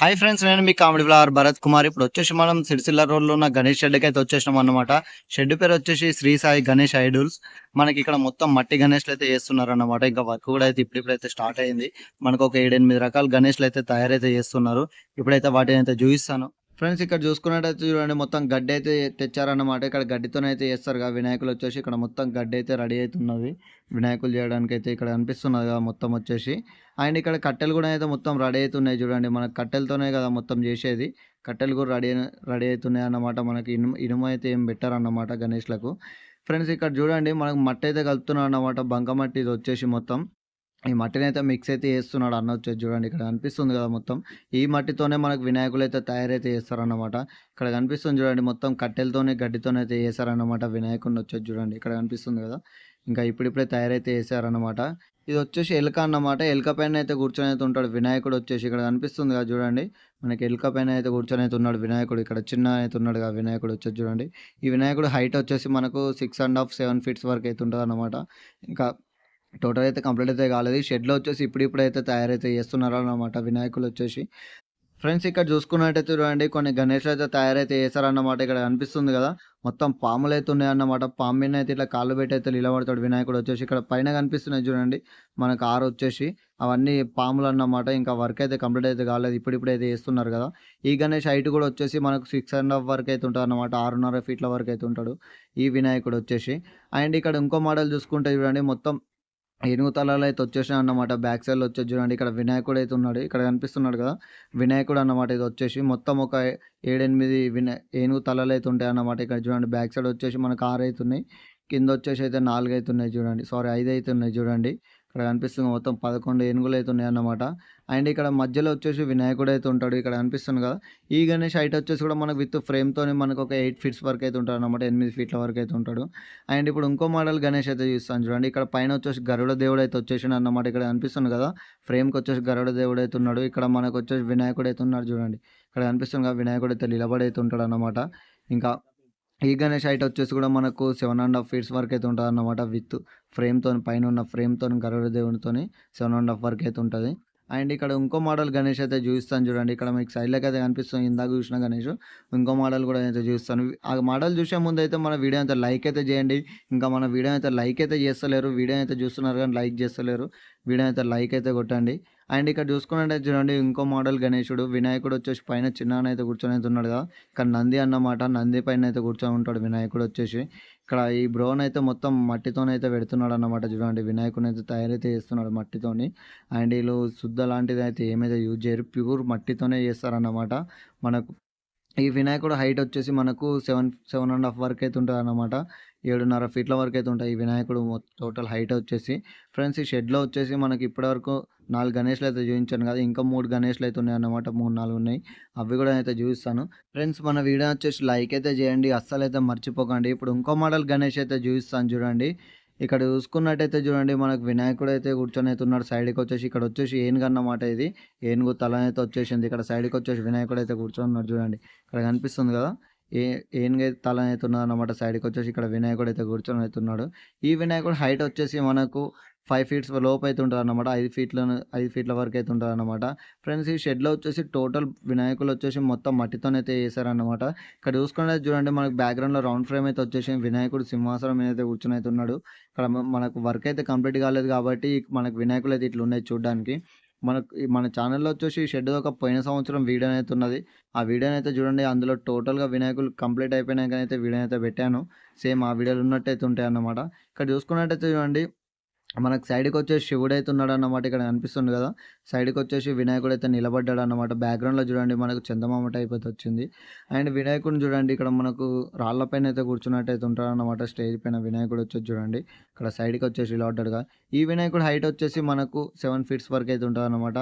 Hi friends నేను మీ comedy flower Bharath Kumar. ఇప్పుడు వచ్చేసి మనం సిరిసిల్ల రోడ్లో ఉన్న గణేష్ షెడ్కి అయితే వచ్చేసినాం అన్నమాట. షెడ్ పేరు వచ్చేసి శ్రీ సాయి గణేష్ ఐడూల్స్. మనకి ఇక్కడ మొత్తం మట్టి గణేష్లు అయితే చేస్తున్నారు అన్నమాట ఇంకా వర్క్ కూడా అయితే ఇప్పుడిప్పుడైతే స్టార్ట్ అయింది. మనకు ఒక ఏడెనిమిది రకాల గణేష్లు అయితే తయారైతే చేస్తున్నారు. ఇప్పుడైతే వాటిని అయితే చూపిస్తాను. ఫ్రెండ్స్ ఇక్కడ చూసుకున్నట్టయితే చూడండి మొత్తం గడ్డి అయితే తెచ్చారన్నమాట. ఇక్కడ గడ్డితోనైతే చేస్తారు కదా వినాయకులు వచ్చేసి ఇక్కడ మొత్తం గడ్డి అయితే రెడీ అవుతున్నది వినాయకులు చేయడానికి అయితే ఇక్కడ అనిపిస్తున్నది కదా మొత్తం వచ్చేసి. అండ్ ఇక్కడ కట్టెలు కూడా అయితే మొత్తం రెడీ అవుతున్నాయి చూడండి. మన కట్టెలతోనే కదా మొత్తం చేసేది. కట్టెలు కూడా రెడీ రెడీ అవుతున్నాయి అన్నమాట. మనకి ఇనుము ఇనుము అయితే ఏం పెట్టారన్నమాట గణేష్లకు. ఫ్రెండ్స్ ఇక్కడ చూడండి మనకు మట్టి అయితే కలుపుతున్నారు అన్నమాట బంకమట్టి ఇది వచ్చేసి మొత్తం. ఈ మట్టిని అయితే మిక్స్ అయితే చేస్తున్నాడు అన్న వచ్చేది చూడండి ఇక్కడ కనిపిస్తుంది కదా మొత్తం. ఈ మట్టితోనే మనకు వినాయకులు అయితే తయారైతే చేస్తారన్నమాట. ఇక్కడ కనిపిస్తుంది చూడండి మొత్తం కట్టెలతోనే గడ్డితోనే అయితే చేశారన్నమాట వినాయకుడిని వచ్చేది చూడండి. ఇక్కడ కనిపిస్తుంది కదా. ఇంకా ఇప్పుడిప్పుడే తయారైతే చేశారన్నమాట. ఇది వచ్చేసి ఎలుక అన్నమాట. ఎలుక పైన అయితే కూర్చొని అయితే ఉంటాడు వినాయకుడు వచ్చేసి. ఇక్కడ కనిపిస్తుంది కదా చూడండి. మనకి ఎలుక పైన అయితే కూర్చొని అయితే ఉన్నాడు వినాయకుడు. ఇక్కడ చిన్న అయితే ఉన్నాడు కదా వినాయకుడు వచ్చేసి చూడండి. ఈ వినాయకుడు హైట్ వచ్చేసి మనకు six and half seven feets వరకు అయితే ఉంటుంది అన్నమాట ఇంకా టోటల్ అయితే కంప్లీట్ అయితే కాలేదు. షెడ్లో వచ్చేసి ఇప్పుడు ఇప్పుడైతే తయారైతే చేస్తున్నారు అన్నమాట వినాయకులు వచ్చేసి. ఫ్రెండ్స్ ఇక్కడ చూసుకున్నట్టయితే చూడండి కొన్ని గణేష్ అయితే తయారైతే చేశారన్నమాట. ఇక్కడ కనిపిస్తుంది కదా మొత్తం పాములు అయితే ఉన్నాయి అన్నమాట పాము మీద అయితే ఇట్లా కాళ్ళు పెట్టి అయితే నిలబడతాడు వినాయకుడు వచ్చేసి. ఇక్కడ పైన కనిపిస్తున్నాయి చూడండి మనకు ఆరు వచ్చేసి. అవన్నీ పాములు అన్నమాట. ఇంకా వర్క్ అయితే కంప్లీట్ అయితే కాలేదు. ఇప్పుడిప్పుడు అయితే చేస్తున్నారు కదా. ఈ గణేష్ హైట్ కూడా వచ్చేసి మనకు సిక్స్ అండ్ హాఫ్ వరకు అయితే ఉంటుంది అన్నమాట. ఆరున్నర ఫీట్ల వరకు అయితే ఉంటాడు ఈ వినాయకుడు వచ్చేసి. అండ్ ఇక్కడ ఇంకో మోడల్ చూసుకుంటే చూడండి మొత్తం ఏనుగు తలాలు అయితే వచ్చేసినాయి అన్నమాట బ్యాక్ సైడ్ వచ్చేసి చూడండి ఇక్కడ వినాయకుడు అయితే ఉన్నాడు ఇక్కడ కనిపిస్తున్నాడు కదా వినాయకుడు అన్నమాట ఇది వచ్చేసి మొత్తం ఒక ఏడెనిమిది వినా ఏనుగు తలలు అయితే ఉంటాయి అన్నమాట ఇక్కడ చూడండి బ్యాక్ సైడ్ వచ్చేసి మనకు ఆరు అవుతున్నాయి కింద వచ్చేసి అయితే నాలుగు అవుతున్నాయి చూడండి. సారీ ఐదు అవుతున్నాయి చూడండి. ఇక్కడ కనిపిస్తుంది మొత్తం పదకొండు ఏనుగులు అయితే ఉన్నాయి అన్నమాట అండ్ ఇక్కడ మధ్యలో వచ్చేసి వినాయకుడు అయితే ఉంటాడు. ఇక్కడ కనిపిస్తుంది కదా. ఈ గణేష్ హైట్ వచ్చేసి కూడా మనకు విత్ ఫ్రేమ్తో మనకు ఒక ఎయిట్ ఫీట్స్ వరకు అయితే ఉంటాడు అనమాట ఎనిమిది ఫీట్ల వరకు అయితే ఉంటాడు. అండ్ ఇప్పుడు ఇంకో మోడల్ గణేష్ అయితే చూస్తాను చూడండి. ఇక్కడ పైన వచ్చేసి గరుడ దేవుడు అయితే వచ్చేసి అన్నమాట. ఇక్కడ కనిపిస్తుంది కదా. ఫ్రేమ్కి వచ్చేసి గరుడ దేవుడు అయితే ఉన్నాడు. ఇక్కడ మనకు వచ్చేసి వినాయకుడు అయితే ఉన్నాడు చూడండి. ఇక్కడ కనిపిస్తుంది కదా. వినాయకుడు అయితే నిలబడి అయితే ఉంటాడు అన్నమాట. ఇంకా ఈ గణేష్ హైట్ వచ్చేసి కూడా మనకు సెవెన్ అండ్ హాఫ్ ఫీట్స్ వరకు అయితే ఉంటుంది అన్నమాట విత్ ఫ్రేమ్తో పైన ఉన్న ఫ్రేమ్తో గరుడదేవునితో సెవెన్ అండ్ హాఫ్ వరకు అయితే ఉంటుంది. అండ్ ఇక్కడ ఇంకో మోడల్ గణేష్ అయితే చూపిస్తాను చూడండి. ఇక్కడ మీకు సైడ్లోకి అయితే కనిపిస్తుంది. ఇందాక చూసిన గణేష్. ఇంకో మోడల్ కూడా అయితే చూస్తాను. ఆ మోడల్ చూసే ముందు అయితే మన వీడియో అయితే లైక్ అయితే చేయండి. ఇంకా మన వీడియో అయితే లైక్ అయితే చేస్తలేరు. వీడియో అయితే చూస్తున్నారు కానీ లైక్ చేస్తలేరు. వీడియో అయితే లైక్ అయితే కొట్టండి. అండ్ ఇక్కడ చూసుకున్నట్టు చూడండి ఇంకో మోడల్ గణేశుడు వినాయకుడు వచ్చేసి పైన చిన్న అయితే కూర్చొని అయితే ఉన్నాడు కదా. ఇక్కడ నంది అన్నమాట నంది పైన అయితే కూర్చొని ఉంటాడు వినాయకుడు వచ్చేసి. ఇక్కడ ఈ బ్రోన్ అయితే మొత్తం మట్టితోనైతే పెడుతున్నాడు అన్నమాట చూడండి. వినాయకుని అయితే తయారైతే చేస్తున్నాడు మట్టితోని. అండ్ వీళ్ళు శుద్ధ లాంటిది అయితే ఏమైతే యూజ్ చేయరు ప్యూర్ మట్టితోనే చేస్తారన్నమాట. మనకు ఈ వినాయకుడు హైట్ వచ్చేసి మనకు సెవెన్ సెవెన్ అండ్ హాఫ్ వరకు అయితే ఉంటుంది అన్నమాట ఏడున్నర ఫీట్ల వరకు అయితే ఉంటాయి. ఈ వినాయకుడు టోటల్ హైట్ వచ్చేసి ఫ్రెండ్స్ ఈ షెడ్లో వచ్చేసి మనకి ఇప్పటివరకు నాలుగు గణేష్లు అయితే చూపించాను కదా ఇంకా మూడు గణేష్లు అయితే ఉన్నాయి అన్నమాట మూడు నాలుగు ఉన్నాయి. అవి కూడా అయితే చూపిస్తాను. ఫ్రెండ్స్ మన వీడియో వచ్చేసి లైక్ అయితే చేయండి అస్సలు అయితే మర్చిపోకండి. ఇప్పుడు ఇంకో మోడల్ గణేష్ అయితే చూపిస్తాను చూడండి. ఇక్కడ చూసుకున్నట్టయితే చూడండి మనకు వినాయకుడు అయితే కూర్చొని అయితే ఉన్నాడు. సైడ్కి వచ్చేసి ఇక్కడ వచ్చేసి ఏనుగు అన్నమాట ఇది. ఏనుగు తల అయితే వచ్చేసింది. ఇక్కడ సైడ్కి వచ్చేసి వినాయకుడు అయితే కూర్చొని ఉన్నాడు చూడండి. ఇక్కడ కనిపిస్తుంది కదా ఏ ఏనుగు అయితే తల అవుతున్నాడు అనమాట సైడ్కి వచ్చేసి ఇక్కడ వినాయకుడు అయితే కూర్చొని అవుతున్నాడు ఈ వినాయకుడు హైట్ వచ్చేసి మనకు ఫైవ్ ఫీట్స్ లోపు అయితే ఉంటారు అనమాట ఐదు ఫీట్ల ఐదు ఫీట్ల వరకు అయితే ఉంటారు అనమాట ఫ్రెండ్స్ ఈ షెడ్లో వచ్చేసి టోటల్ వినాయకులు వచ్చేసి మొత్తం మట్టితోనైతే వేసారనమాట ఇక్కడ చూసుకుంటే చూడండి మనకు బ్యాక్గ్రౌండ్లో రౌండ్ ఫ్రేమ్ అయితే వచ్చేసి వినాయకుడు సింహాసనం మీద అయితే కూర్చొని అయితే ఉన్నాడు. ఇక్కడ మనకు వర్క్ అయితే కంప్లీట్ కాలేదు కాబట్టి మనకు వినాయకులు అయితే ఇట్లా ఉన్నాయి చూడడానికి. మనకు మన ఛానల్లో వచ్చేసి షెడ్ ఒక పోయిన సంవత్సరం వీడియో అయితే ఉన్నది. ఆ వీడియోని అయితే చూడండి అందులో టోటల్గా వినాయకులు కంప్లీట్ అయిపోయినాక అయితే అయితే పెట్టాను. సేమ్ ఆ వీడియోలు ఉన్నట్టయితే ఉంటాయి అన్నమాట ఇక్కడ చూసుకున్నట్టయితే చూడండి మనకు సైడ్కి వచ్చేసి శివుడు అయితే ఉన్నాడు అన్నమాట ఇక్కడ కనిపిస్తుంది కదా. సైడ్కి వచ్చేసి వినాయకుడు అయితే నిలబడ్డాడు అన్నమాట బ్యాక్గ్రౌండ్లో చూడండి మనకు చందమామ టైప్ అయితే వచ్చింది. అండ్ వినాయకుడిని చూడండి ఇక్కడ మనకు రాళ్ళ పైన అయితే కూర్చున్నట్టు అయితే ఉంటాడు అన్నమాట స్టేజ్ పైన వినాయకుడు వచ్చేసి చూడండి. ఇక్కడ సైడ్కి వచ్చేసి ఇలా ఈ వినాయకుడు హైట్ వచ్చేసి మనకు సెవెన్ ఫీట్స్ వరకు అయితే ఉంటుంది అనమాట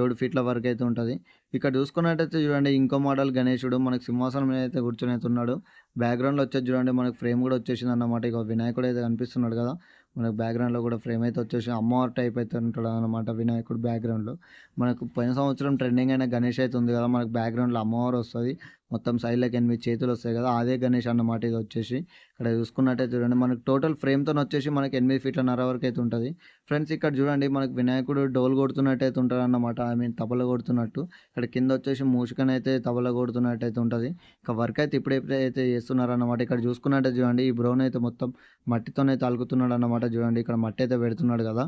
ఏడు ఫీట్ల వరకు అయితే ఉంటుంది. ఇక్కడ చూసుకున్నట్టయితే చూడండి ఇంకో మోడల్ గణేశుడు మనకు సింహాసనం మీద అయితే కూర్చొని అయితే ఉన్నాడు. బ్యాక్గ్రౌండ్లో వచ్చేసి చూడండి మనకు ఫ్రేమ్ కూడా వచ్చేసింది అన్నమాట ఇక వినాయకుడు అయితే కనిపిస్తున్నాడు కదా. మనకు బ్యాక్గ్రౌండ్లో కూడా ఫ్రేమ్ అయితే వచ్చేసి అమ్మవారి టైప్ అయితే ఉంటాడు అనమాట వినాయకుడు బ్యాక్గ్రౌండ్లో మనకు పోయిన సంవత్సరం ట్రెండింగ్ అయిన గణేష్ అయితే ఉంది కదా మనకు బ్యాక్గ్రౌండ్లో అమ్మవారు వస్తుంది. మొత్తం సైడ్లోకి ఎనిమిది చేతులు వస్తాయి కదా! అదే గణేష్ అన్నమాట ఇది వచ్చేసి. ఇక్కడ చూసుకున్నట్టయితే చూడండి మనకు టోటల్ ఫ్రేమ్తో వచ్చేసి మనకి 8 ఫీట్లన్నర వరకు అయితే ఉంటుంది ఫ్రెండ్స్ ఇక్కడ చూడండి మనకు వినాయకుడు డోలు కొడుతున్నట్టయితే అన్నమాట ఐ మీన్ తబల కొడుతున్నట్టు. ఇక్కడ కింద వచ్చేసి మూషికనైతే తబల కొడుతున్నట్టయితే ఉంటుంది ఇంకా వర్క్ అయితే ఇప్పుడిప్పుడైతే చేస్తున్నారన్నమాట. ఇక్కడ చూసుకున్నట్టే చూడండి ఈ బ్రౌన్ అయితే మొత్తం మట్టితోనైతే అలుకుతున్నాడన్నమాట. చూడండి ఇక్కడ మట్టి అయితే పెడుతున్నాడు కదా!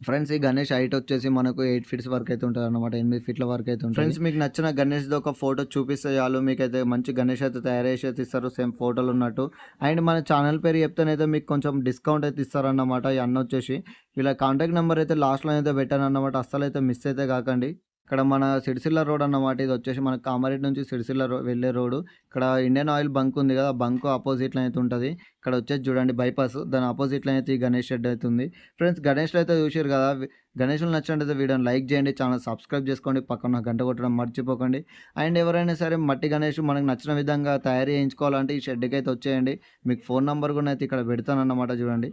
ఫ్రెండ్స్ ఈ గణేష్ హైట్ వచ్చేసి మనకు ఎయిట్ ఫీట్స్ వరకు అయితే ఉంటదన్నమాట. ఎనిమిది ఫీట్ల వరకు అయితే ఉంటుంది ఫ్రెండ్స్ మీకు నచ్చిన గణేష్‌ది ఒక ఫోటో చూపిస్తే చాలు మీకైతే మంచి గణేష్ అయితే తయారు చేసి అయితే ఇస్తారు సేమ్ ఫోటోలు ఉన్నట్టు. అండ్ మన ఛానల్ పేరు చెప్తేనైతే మీకు కొంచెం డిస్కౌంట్ అయితే ఇస్తారన్నమాట. ఈ అన్న వచ్చేసి వీళ్ళ కాంటాక్ట్ నెంబర్ అయితే లాస్ట్‌లో అయితే పెట్టాను అన్నమాట అస్సలు అయితే మిస్ అయితే కాకండి. ఇక్కడ మన సిరిసిల్ల రోడ్ అన్నమాట. ఇది వచ్చేసి మన కామారెడ్డి నుంచి సిరిసిల్ల రో వెళ్ళే రోడ్డు. ఇక్కడ ఇండియన్ ఆయిల్ బంక్ ఉంది కదా! బంక్ ఆపోజిట్లో అయితే ఉంటుంది ఇక్కడ వచ్చేసి చూడండి బైపాస్ దాని ఆపోజిట్లో అయితే ఈ గణేష్ షెడ్ అయితే ఉంది. ఫ్రెండ్స్ గణేష్లో అయితే చూసారు కదా! గణేష్‌లు నచ్చినట్టయితే వీడియోని లైక్ చేయండి. ఛానల్ సబ్స్క్రైబ్ చేసుకోండి. పక్కన గంట కొట్టడం మర్చిపోకండి. అండ్ ఎవరైనా సరే మట్టి గణేష్ మనకు నచ్చిన విధంగా తయారు చేయించుకోవాలంటే ఈ షెడ్‌కి అయితే వచ్చేయండి. మీకు ఫోన్ నెంబర్ కూడా అయితే ఇక్కడ పెడతానన్నమాట చూడండి.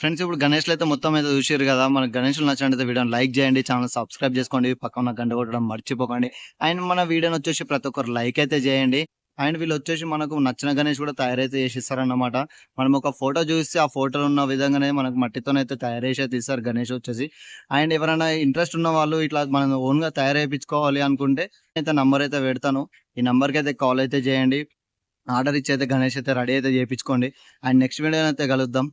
ఫ్రెండ్స్ ఇప్పుడు గణేష్‌లు అయితే మొత్తం అయితే చూసారు కదా! మన గణేష్‌లు నచ్చినట్టు వీడియోని లైక్ చేయండి. ఛానల్ సబ్స్క్రైబ్ చేసుకోండి. పక్కన గంట కొట్టడం మర్చిపోకండి. అండ్ మన వీడియోని వచ్చేసి ప్రతి ఒక్కరు లైక్ అయితే చేయండి. అండ్ వీళ్ళు వచ్చేసి మనకు నచ్చిన గణేష్ కూడా తయారైతే చేసిస్తారన్నమాట. మనం ఒక ఫోటో చూస్తే ఆ ఫోటోలో ఉన్న విధంగానే మనకు మట్టితోనైతే తయారు చేసి అయితే ఇస్తారు గణేష్ వచ్చేసి. అండ్ ఎవరైనా ఇంట్రెస్ట్ ఉన్న వాళ్ళు ఇట్లా మనం ఓన్‌గా తయారైపించుకోవాలి అనుకుంటే అయితే నంబర్ అయితే పెడతాను. ఈ నెంబర్కి అయితే కాల్ అయితే చేయండి. ఆర్డర్ ఇచ్చి అయితే గణేష్ అయితే రెడీ అయితే చేపించుకోండి. అండ్ నెక్స్ట్ వీడియో అయితే కలుద్దాం.